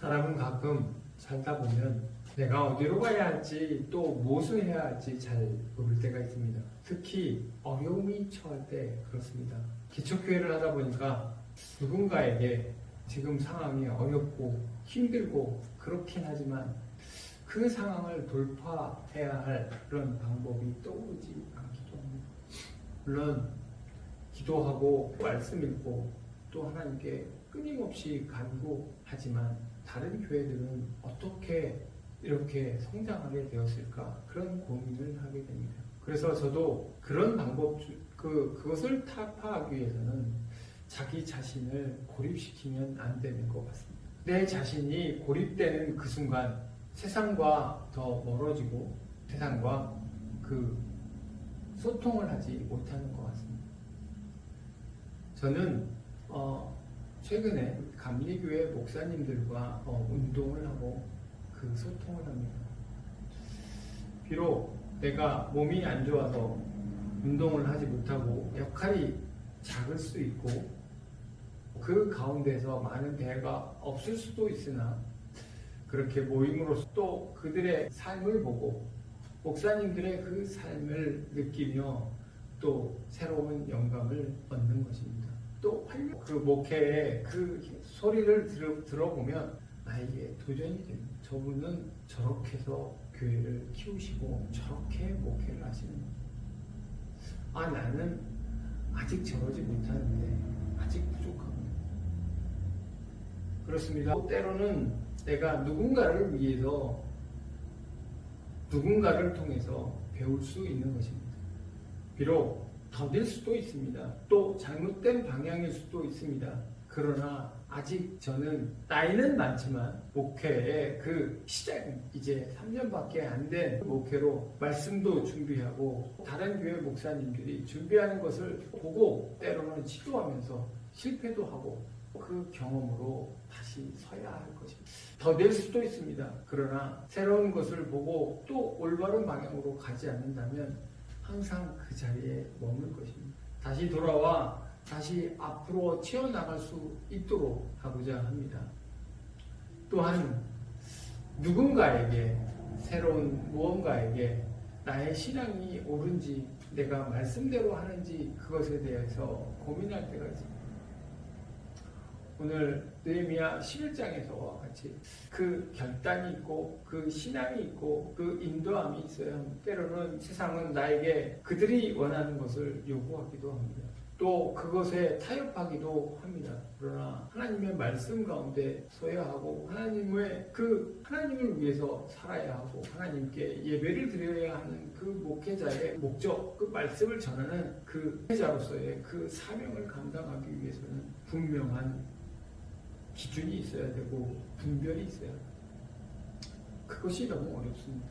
사람은 가끔 살다 보면 내가 어디로 가야 할지 또 무엇을 해야 할지 잘 모를 때가 있습니다. 특히 어려움이 처할 때 그렇습니다. 기초교회를 하다 보니까 누군가에게 지금 상황이 어렵고 힘들고 그렇긴 하지만 그 상황을 돌파해야 할 그런 방법이 떠오르지 않기도 합니다. 물론 기도하고 말씀 읽고 또 하나님께 끊임없이 간구하지만 다른 교회들은 어떻게 이렇게 성장하게 되었을까 그런 고민을 하게 됩니다. 그래서 저도 그런 방법 주- 그 그것을 타파하기 위해서는 자기 자신을 고립시키면 안 되는 것 같습니다. 내 자신이 고립되는 그 순간 세상과 더 멀어지고 세상과 그 소통을 하지 못하는 것 같습니다. 저는 어, 최근에 감리교회 목사님들과 어, 운동을 하고 그 소통을 합니다. 비록 내가 몸이 안 좋아서 운동을 하지 못하고 역할이 작을 수 있고 그 가운데서 많은 대화가 없을 수도 있으나 그렇게 모임으로써 또 그들의 삶을 보고 목사님들의 그 삶을 느끼며 또 새로운 영감을 얻는 것입니다. 또 그 목회의 그 소리를 들어, 들어보면 나에게 도전이 됩니다. 저분은 저렇게 해서 교회를 키우시고 저렇게 목회를 하시는 아 나는 아직 저러지 못하는데 아직 부족합니다. 그렇습니다. 또 때로는 내가 누군가를 위해서 누군가를 통해서 배울 수 있는 것입니다. 비록 더딜 수도 있습니다. 또 잘못된 방향일 수도 있습니다. 그러나 아직 저는 나이는 많지만 목회의 그 시작은 이제 3년밖에 안 된 목회로 말씀도 준비하고 다른 교회 목사님들이 준비하는 것을 보고 때로는 시도하면서 실패도 하고 그 경험으로 다시 서야 할 것입니다. 더 낼 수도 있습니다. 그러나 새로운 것을 보고 또 올바른 방향으로 가지 않는다면 항상 그 자리에 머물 것입니다. 다시 돌아와 다시 앞으로 튀어나갈 수 있도록 하고자 합니다. 또한 누군가에게 새로운 무언가에게 나의 신앙이 옳은지 내가 말씀대로 하는지 그것에 대해서 고민할 때가 있습니다. 오늘 느헤미야 11장에서와 같이 그 결단이 있고 그 신앙이 있고 그 인도함이 합니다. 때로는 세상은 나에게 그들이 원하는 것을 요구하기도 합니다. 또 그것에 타협하기도 합니다. 그러나 하나님의 말씀 가운데 서야 하고 하나님의 그 하나님을 위해서 살아야 하고 하나님께 예배를 드려야 하는 그 목회자의 목적, 그 말씀을 전하는 그 목회자로서의 그 사명을 감당하기 위해서는 분명한 기준이 있어야 되고 분별이 있어야 합니다. 그것이 너무 어렵습니다.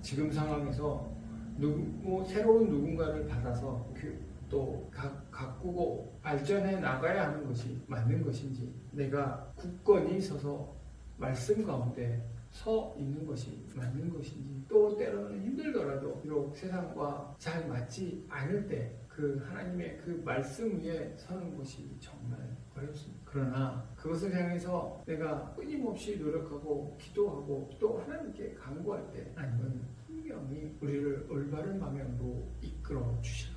지금 상황에서 누구, 뭐 새로운 누군가를 받아서 그또 가, 가꾸고 발전해 나가야 하는 것이 맞는 것인지 내가 굳건히 서서 말씀 가운데 서 있는 것이 맞는 것인지 또 때로는 힘들더라도 비록 세상과 잘 맞지 않을 때 그 하나님의 그 말씀 위에 서는 것이 정말 어렵습니다. 그러나 그것을 향해서 내가 끊임없이 노력하고 기도하고 또 하나님께 간구할 때 하나님은 분명히 우리를 올바른 방향으로 이끌어 주실